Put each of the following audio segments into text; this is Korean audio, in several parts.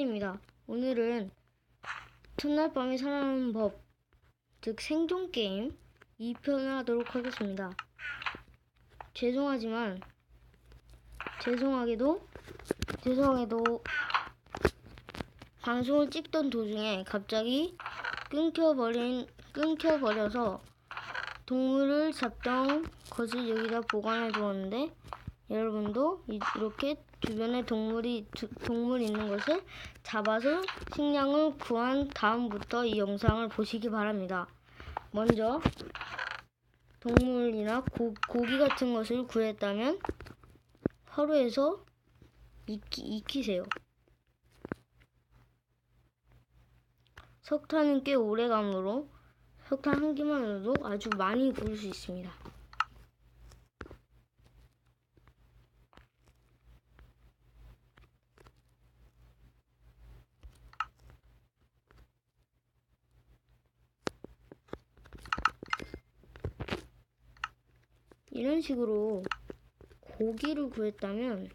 입니다. 오늘은 첫날 밤에 살아나는 법, 즉 생존 게임 2편을 하도록 하겠습니다. 죄송하지만 죄송하게도 죄송하게도 방송을 찍던 도중에 갑자기 끊겨버린 끊겨버려서 동물을 잡던 것을 여기다 보관해 두었는데 여러분도 이- 이렇게 주변에 동물이 두- 동물 있는 것을 잡아서 식량을 구한 다음부터 이 영상을 보시기 바랍니다. 먼저 동물이나 고, 고기 같은 것을 구했다면 하루에서 익히, 익히세요. 석탄은 꽤 오래 감으로 석탄 한 개만으로도 아주 많이 구울 수 있습니다. 이런 식으로 고기를 구했다면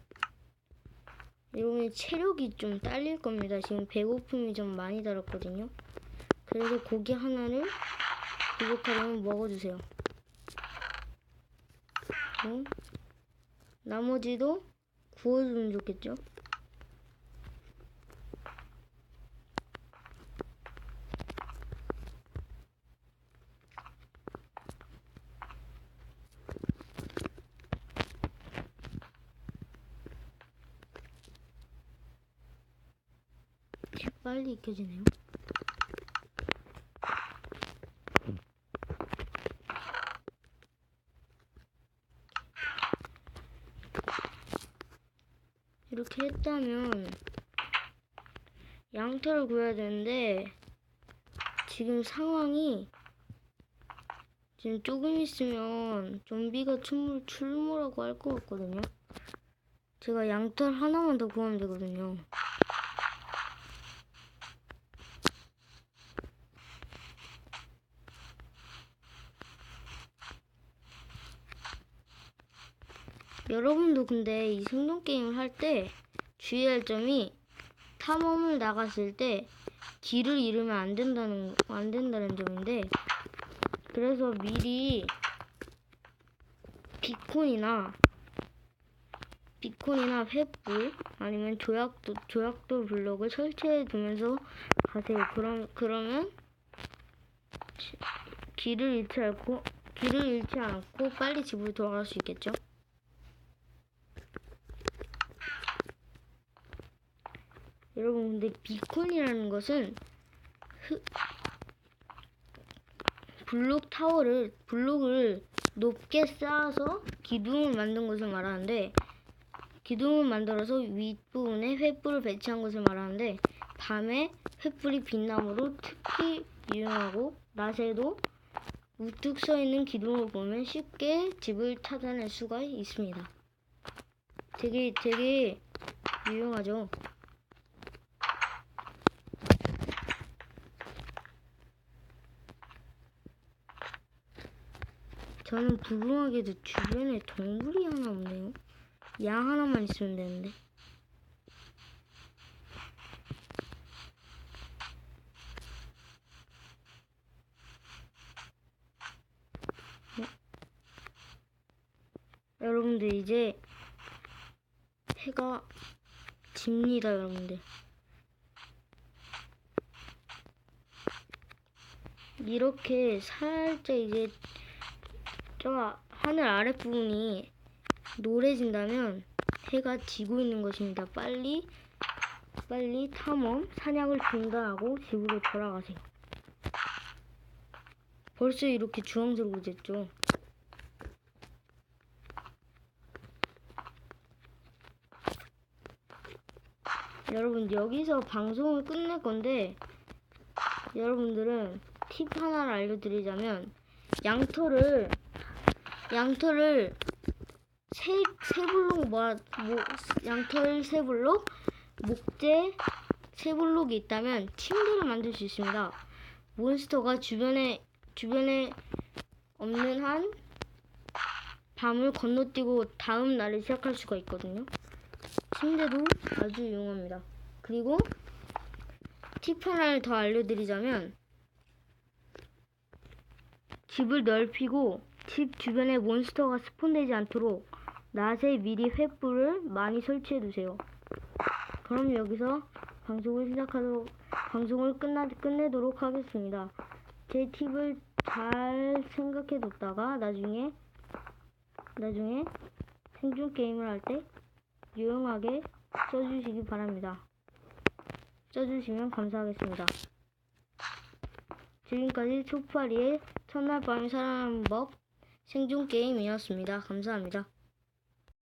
여러분의 체력이 좀 딸릴 겁니다. 지금 배고픔이 좀 많이 달았거든요. 그래서 고기 하나를 부족하다면 먹어주세요. 어? 나머지도 구워주면 좋겠죠? 빨리 익혀지네요. 이렇게 했다면 양털을 구해야 되는데 지금 상황이 지금 조금 있으면 좀비가 출몰, 출몰하고 할 것 같거든요. 제가 양털 하나만 더 구하면 되거든요. 여러분도 근데 이 생존 게임을 할 때 주의할 점이 탐험을 나갔을 때 길을 잃으면 안 된다는 안 된다는 점인데 그래서 미리 비콘이나 비콘이나 횃불 아니면 조약도 조약돌 블록을 설치해 두면서 가세요. 그럼 그러면 지- 길을 잃지 않고 길을 잃지 않고 빨리 집으로 돌아갈 수 있겠죠. 비콘이라는 것은 흑 블록 타워를 블록을 높게 쌓아서 기둥을 만든 것을 말하는데 기둥을 만들어서 윗부분에 횃불을 배치한 것을 말하는데 밤에 횃불이 빛나므로 특히 유용하고 낮에도 우뚝 서 있는 기둥을 보면 쉽게 집을 찾아낼 수가 있습니다. 되게 되게 유용하죠. 저는 불우하게도 주변에 동물이 하나 없네요. 양 하나만 있으면 되는데. 어? 여러분들 이제 해가 집니다, 여러분들. 이렇게 살짝 이제 저 하늘 아랫부분이 노래진다면 해가 지고 있는 것입니다. 빨리 빨리 탐험 사냥을 중단하고 집으로 돌아가세요. 벌써 이렇게 주황색으로 됐죠. 여러분 여기서 방송을 끝낼 건데 여러분들은 팁 하나를 알려드리자면 양털을 양털을 세, 세 블록 모아, 뭐, 양털 세 블록, 목재 세 블록이 있다면 침대를 만들 수 있습니다. 몬스터가 주변에, 주변에 없는 한 밤을 건너뛰고 다음 날을 시작할 수가 있거든요. 침대도 아주 유용합니다. 그리고 팁 하나를 더 알려드리자면 집을 넓히고 집 주변에 몬스터가 스폰되지 않도록 낮에 미리 횃불을 많이 설치해 두세요. 그럼 여기서 방송을 시작하도록 방송을 끝나 끝내도록 하겠습니다. 제 팁을 잘 생각해 뒀다가 나중에 나중에 생존 게임을 할 때 유용하게 써주시기 바랍니다. 써주시면 감사하겠습니다. 지금까지 초파리의 첫날 밤에 살아남는 법 생존 게임이었습니다. 감사합니다.